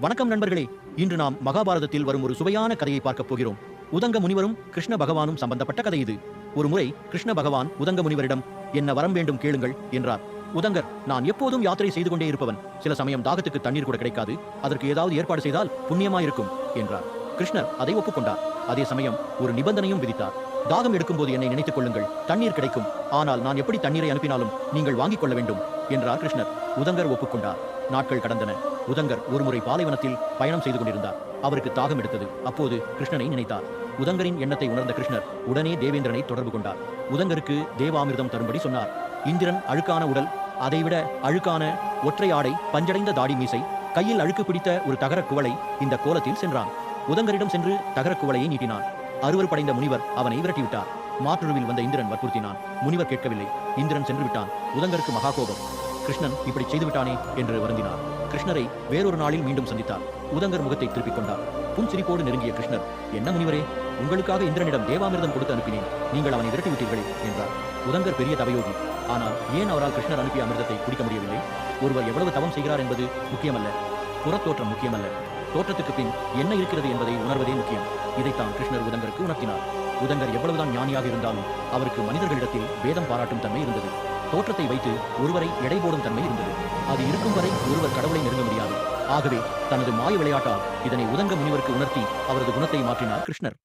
வணக்கம் நண்பர்களே. இன்று நாம் மகாபாரதத்தில் வரும் ஒரு சுவையான கதையை பார்க்கப் போகிறோம். உதங்க முனிவரும் கிருஷ்ண பகவானும் சம்பந்தப்பட்ட கதை இது. ஒரு முறை கிருஷ்ண பகவான் உதங்க முனிவரிடம் என்ன வரம் வேண்டும் கேளுங்கள் என்றார். உதங்கர் நான் எப்போதும் யாத்திரை செய்து கொண்டே இருப்பவன். சில சமயம் தாகத்துக்கு தண்ணீர் கூட கிடைக்காது. அதற்கு ஏதாவது ஏற்பாடு செய்தால் புண்ணியமாயிருக்கும் என்றார். கிருஷ்ணர் அதை ஒப்புக்கொண்டார். அதே சமயம் ஒரு நிபந்தனையும் விதித்தார். தாகம் எடுக்கும்போது என்னை நினைத்துக் கொள்ளுங்கள். தண்ணீர் கிடைக்கும். ஆனால் நான் எப்படி தண்ணீரை அனுப்பினாலும் நீங்கள் வாங்கிக் கொள்ள வேண்டும் என்றார் கிருஷ்ணர். உதங்கர் ஒப்புக்கொண்டார். நாட்கள் கடந்தன. உதங்கர் ஒருமுறை பாலைவனத்தில் பயணம் செய்து கொண்டிருந்தார். அவருக்கு தாகம் எடுத்தது. அப்போது கிருஷ்ணனை நினைத்தார். உதங்கரின் எண்ணத்தை உணர்ந்த கிருஷ்ணர் உடனே தேவேந்திரனை தொடர்பு கொண்டார். உதங்கருக்கு தேவாமிர்தம் தரும்படி சொன்னார். இந்திரன் அழுக்கான உடல் அதைவிட அழுக்கான ஒற்றை ஆடை பஞ்சடைந்த தாடி மீசை கையில் அழுக்கு பிடித்த ஒரு தகரக் குவளை இந்த கோலத்தில் சென்றான். உதங்கரிடம் சென்று தகர குவளையை நீட்டினான். அருவர் படைந்த முனிவர் அவனை விரட்டிவிட்டார். மாற்றுருவில் வந்த இந்திரன் வற்புறுத்தினான். முனிவர் கேட்கவில்லை. இந்திரன் சென்று விட்டான். உதங்கருக்கு மகா கோபம். கிருஷ்ணன் இப்படி செய்துவிட்டானே என்று வருந்தினார். கிருஷ்ணரை வேறொரு நாளில் மீண்டும் சந்தித்தார். உதங்கர் முகத்தை திருப்பிக் கொண்டார். புன்சிரிப்போடு நெருங்கிய கிருஷ்ணர் என்ன முனிவரே உங்களுக்காக இந்திரனிடம் தேவாமிர்தம் கொடுத்து அனுப்பினேன். நீங்கள் அவனை விரட்டிவிட்டீர்களே என்றார். உதங்கர் பெரிய தவயோகி. ஆனால் ஏன் அவரால் கிருஷ்ணர் அனுப்பிய அமிர்தத்தை குடிக்க முடியவில்லை? ஒருவர் எவ்வளவு தவம் செய்கிறார் என்பது முக்கியமல்ல. புறத்தோற்றம் முக்கியமல்ல. தோற்றத்துக்கு பின் என்ன இருக்கிறது என்பதை உணர்வதே முக்கியம். இதைத்தான் கிருஷ்ணர் உதங்கருக்கு உணர்த்தினார். உதங்கர் எவ்வளவுதான் ஞானியாக இருந்தாலும் அவருக்கு மனிதர்களிடத்தில் வேதம் பாராட்டும் தன்மை இருந்தது. தோற்றத்தை வைத்து ஒருவரை எடை போடும் தன்மை இருந்தது. அது இருக்கும் வரை ஒருவர் கடவுளை நெருங்க முடியாது. ஆகவே தனது மாய விளையாட்டால் இதனை உதங்க முனிவருக்கு உணர்த்தி அவரது குணத்தை மாற்றினார் கிருஷ்ணர்.